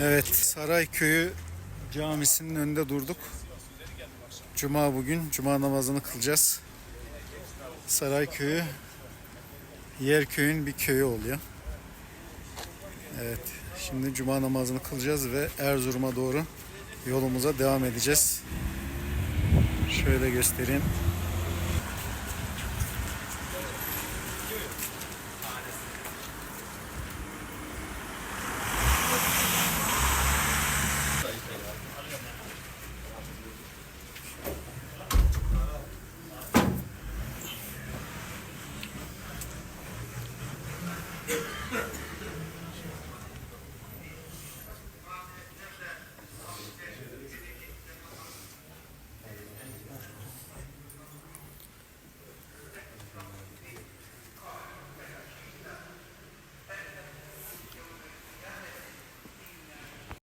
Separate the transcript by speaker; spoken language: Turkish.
Speaker 1: Evet, Sarayköy'ü camisinin önünde durduk. Cuma bugün, cuma namazını kılacağız. Sarayköy'ü Yerköy'ün bir köyü oluyor. Evet, şimdi cuma namazını kılacağız ve Erzurum'a doğru yolumuza devam edeceğiz. Şöyle göstereyim.